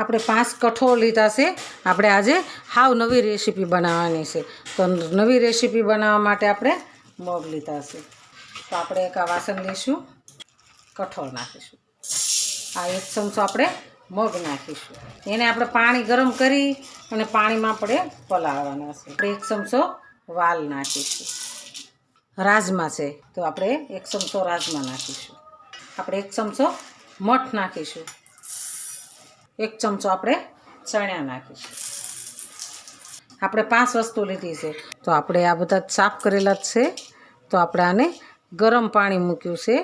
આપણે પાંચ કઠોળ લીધા છે. આપણે આજે હાવ નવી રેસીપી બનાવવાની છે. તો નવી રેસીપી બનાવવા માટે આપણે મગ લીધા છે. તો આપણે એક આ વાસણ લઈશું, કઠોળ નાખીશું. આ એક ચમચો આપણે મગ નાખીશું. એને આપણે પાણી ગરમ કરી અને પાણીમાં આપણે પલાળવાના છે. આપણે એક ચમચો વાલ નાખીશું. રાજમા છે. તો આપણે એક ચમચો રાજમા નાખીશું. આપણે એક ચમચો મઠ નાખીશું. એક ચમચો આપણે ચણ્યા નાખીશું. આપણે પાંચ વસ્તુ લીધી છે. તો આપણે આ બધા સાફ કરેલા જ છે. તો આપણે આને ગરમ પાણી મૂક્યું છે.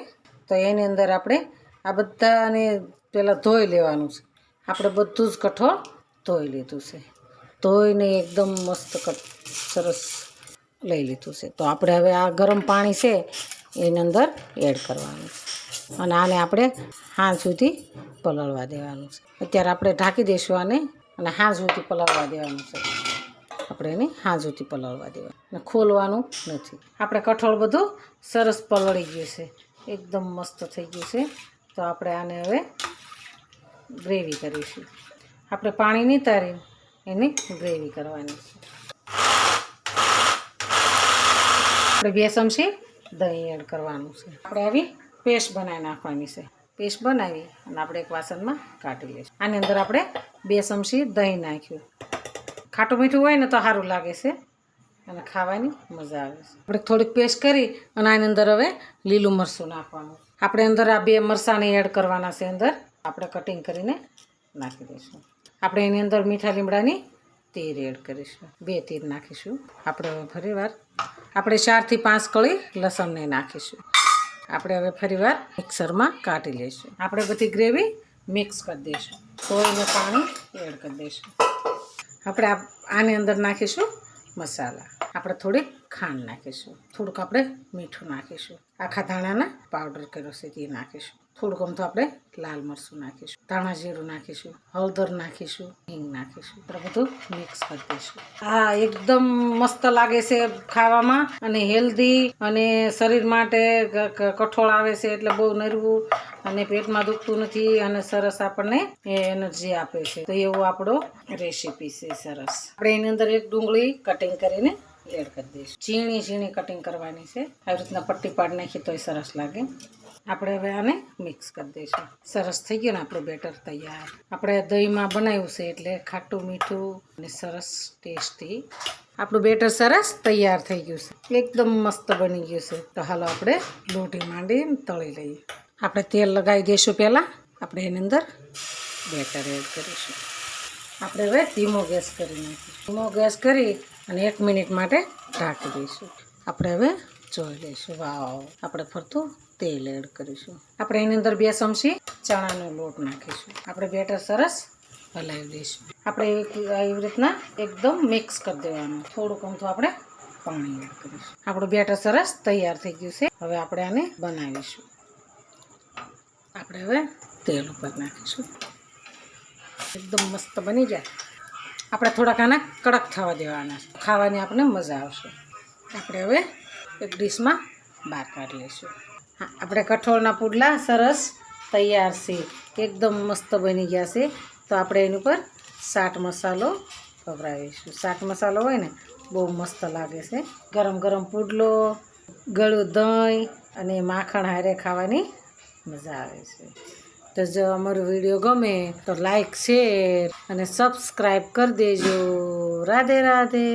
તો એની અંદર આપણે આ બધાને પહેલાં ધોઈ લેવાનું છે. આપણે બધું જ કઠોળ ધોઈ લીધું છે. ધોઈને એકદમ મસ્ત સરસ લઈ લીધું છે. તો આપણે હવે આ ગરમ પાણી છે, એની અંદર એડ કરવાનું છે. અને આને આપણે હાંજ સુધી પલળવા દેવાનું છે. અત્યારે આપણે ઢાંકી દઈશું આને અને હાંજ સુધી પલળવા દેવાનું છે. આપણે એને હાંજ સુધી પલળવા દેવાનું. અને ખોલવાનું નથી. આપણે કઠોળ બધું સરસ પલળી ગયું છે. એકદમ મસ્ત થઈ ગયું છે. તો આપણે આને હવે ગ્રેવી કરીશું. આપણે પાણી નહીં તારી એની ગ્રેવી કરવાની છે. આપણે બે ચમચી દહીં એડ કરવાનું છે. આપણે આવી પેસ્ટ બનાવી નાખવાની છે. પેસ્ટ બનાવી અને આપણે એક વાસણમાં કાઢી લઈશું. આની અંદર આપણે બે ચમચી દહીં નાખ્યું. ખાટું મીઠું હોય ને તો સારું લાગે છે અને ખાવાની મજા આવે છે. આપણે થોડીક પેસ્ટ કરી અને આની અંદર હવે લીલું મરચું નાખવાનું. આપણે અંદર આ બે મરચાંને એડ કરવાના છે અંદર. આપણે કટિંગ કરીને નાખી દઈશું. આપણે એની અંદર મીઠા લીમડાની તેર એડ કરીશું. બે તીર નાખીશું. આપણે હવે ફરીવાર આપણે ચારથી પાંચ કળી લસણને નાખીશું. આપણે હવે ફરીવાર મિક્સરમાં કાઢી લઈશું. આપણે બધી ગ્રેવી મિક્સ કરી દઈશું. ધોઈને પાણી એડ કરી દઈશું. આપણે આની અંદર નાખીશું મસાલા. આપણે થોડીક ખાંડ નાખીશું. થોડુંક આપણે મીઠું નાખીશું. આખા ધાણાના પાવડર કર્યો છે નાખીશું. થોડુંક આમ તો આપણે લાલ મરચું નાખીશું. ધાણા જીરું નાખીશું, હળદર નાખીશું, હિંગ નાખીશું એટલે બધું મિક્સ કરી દઈશું. આ એકદમ મસ્ત લાગે છે ખાવામાં અને હેલ્ધી અને શરીર માટે કઠોળ આવે છે એટલે બહુ નરવું અને પેટમાં દુખતું નથી અને સરસ આપણને એ એનર્જી આપે છે. તો એવો આપણો રેસીપી છે સરસ. આપણે એની અંદર એક ડુંગળી કટિંગ કરીને એડ કરી દઈશું. ઝીણી ઝીણી કટિંગ કરવાની છે. આવી રીતના પટ્ટી પાડી નાખી તોય સરસ લાગે. આપણે હવે આને મિક્સ કરી દઈશું. સરસ થઈ ગયું ને આપણું બેટર તૈયાર. આપણે દહીંમાં બનાવ્યું છે એટલે ખાટું, મીઠું અને સરસ ટેસ્ટી આપણું બેટર સરસ તૈયાર થઈ ગયું છે. એકદમ મસ્ત બની ગયું છે. તો હાલો આપણે લોટી માંડીને તળી લઈએ. આપણે તેલ લગાવી દઈશું પહેલાં. આપણે એની અંદર બેટર એડ કરીશું. આપણે હવે ધીમો ગેસ કરી નાખીશું. ધીમો ગેસ કરી અને એક મિનિટ માટે ઢાંકી દઈશું. આપણે હવે જોઈ લઈશું. વાવ. આપણે ફરતું તેલ એડ કરીશું. આપણે એની અંદર બે ચમચી ચણાનો લોટ નાખીશું. આપણે બેટર સરસ હલાવી દઈશું. આપણે એવી રીતના એકદમ મિક્સ કરી દેવાનું. થોડુંક અમથું આપણે પાણી એડ કરીશું. આપણું બેટર સરસ તૈયાર થઈ ગયું છે. હવે આપણે આને બનાવીશું. આપણે હવે તેલ ઉપર નાખીશું. એકદમ મસ્ત બની જાય. આપણે થોડાક આના કડક થવા દેવાના ખાવાની આપણને મજા આવશે. આપણે હવે એક ડીશમાં બહાર કાઢી લઈશું. આપણે કઠોળના પુડલા સરસ તૈયાર છે. એકદમ મસ્ત બની ગયા છે. તો આપણે એની ઉપર સાટ મસાલો વપરાવીશું સાટ મસાલો હોય ને, બહુ મસ્ત લાગે છે. ગરમ ગરમ પુડલો, ગળું દહીં અને માખણ હારે ખાવાની મજા આવે છે. તો જો અમારો વીડિયો ગમે તો લાઈક, શેર અને સબસ્ક્રાઈબ કરી દેજો. રાધે રાધે.